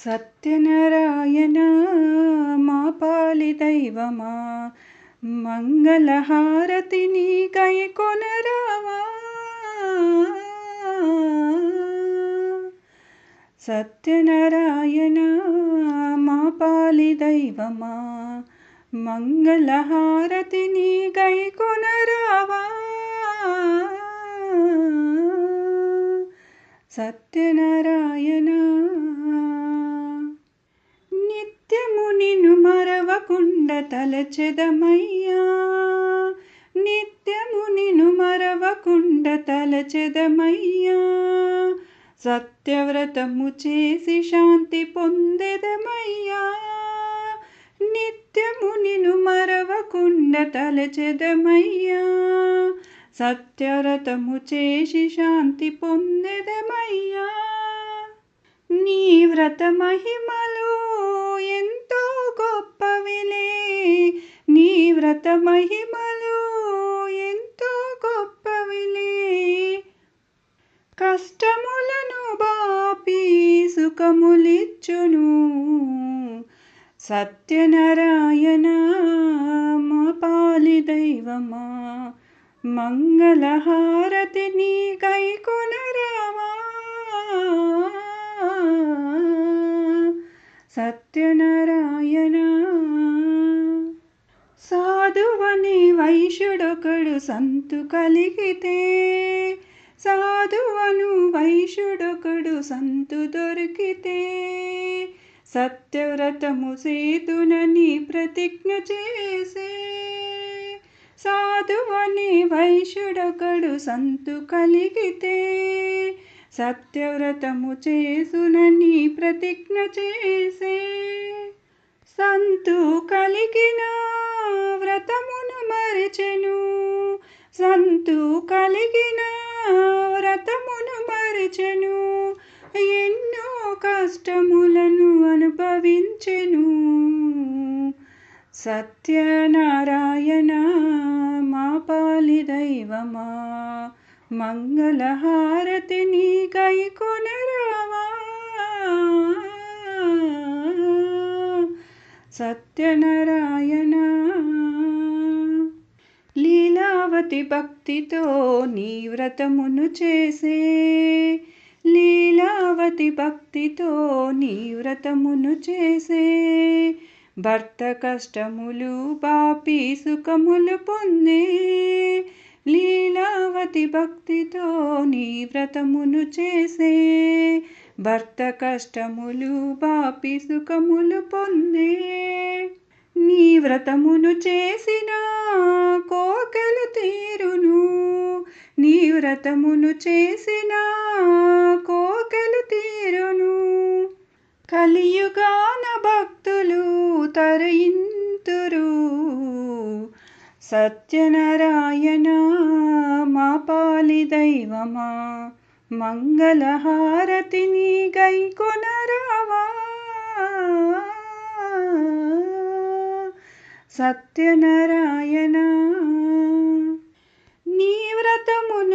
सत्यनारायण मा पाली मा मङ्गलहारतिनि कैकोनरावा कोनरावा सत्यनारायण मापाली दैव मा मङ्गलहारतिनि कैकोनरावा कोनरावा सत्यनारायण నిత్యము నిన్ను మరవకుండ తలచెదమయ్యా. నిత్యము నిన్ను మరవకుండ తలచెదమయ్యా. సత్యవ్రతము చేసి శాంతి పొందెదమయ్యా. నిత్యము నిన్ను మరవకుండ తలచెదమయ్యా. సత్యవ్రతము చేసి శాంతి పొందెదమయ్యా. నీ వ్రత మహిమలు నీ మహిమలు ఎంతో గొప్పవిలే. కష్టములను బాపి సుఖములిచ్చును. సత్యనారాయణ మా పాలి దైవమా మంగళహారతి నీ కై కొనరావా సత్యనారాయణ సాధువని వైశ్యుడొకడు సంతు కలిగితే సాధువను వైశ్యుడొకడు సంతు దొరికితే సత్యవ్రతము సేతునని ప్రతిజ్ఞ చేసే సాధువని వైశ్యుడొకడు సంతు కలిగితే సత్యవ్రతము చేసునని ప్రతిజ్ఞ చేసే సంతు కలిగిన వ్రతమును మరిచెను. సంతు కలిగిన వ్రతమును మరిచెను. ఎన్నో కష్టములను అనుభవించెను. సత్యనారాయణ మా పాలి దైవమా మంగళహారతి నీ కై కొనరావా. సత్యనారాయణ లీలావతి భక్తితో నీ వ్రతమును చేసే. లీలావతి భక్తితో నీ వ్రతమును చేసే. భర్త కష్టములు బాపి సుఖములు పొందే. లీలావతి భక్తితో నీ వ్రతమును చేసే. భర్త కష్టములు బాపి సుఖములు పొందే. నీ వ్రతమును వ్రతమును చేసిన కోకలు తీరును. కలియుగాన భక్తులు తరయింతురు. సత్యనారాయణ మా పాలి దైవమా మంగళహారతిని గై కొనరావా. సత్యనారాయణ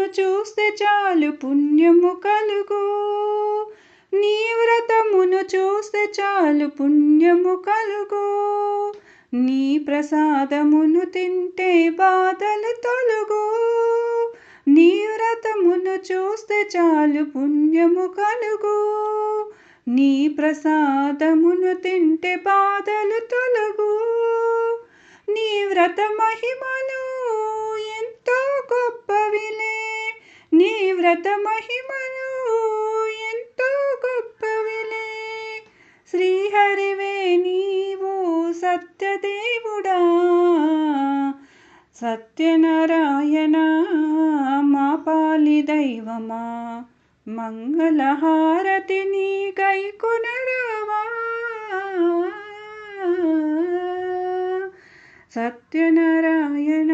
చూస్తే చాలు పుణ్యము కలుగు. నీ వ్రతమును చూస్తే చాలు పుణ్యము కలుగు. నీ ప్రసాదమును తింటే బాధలు తొలుగు. నీ వ్రతమును చూస్తే చాలు పుణ్యము కలుగు. నీ ప్రసాదమును తింటే బాధలు తొలగు. నీ వ్రత మహిమలు భరత మహిమలు ఎంతో గొప్పవిలే శ్రీహరివే నీవు సత్యదేవుడా. సత్యనారాయణ మా పాలి దైవమా. మంగళహారతి నీ కై సత్యనారాయణ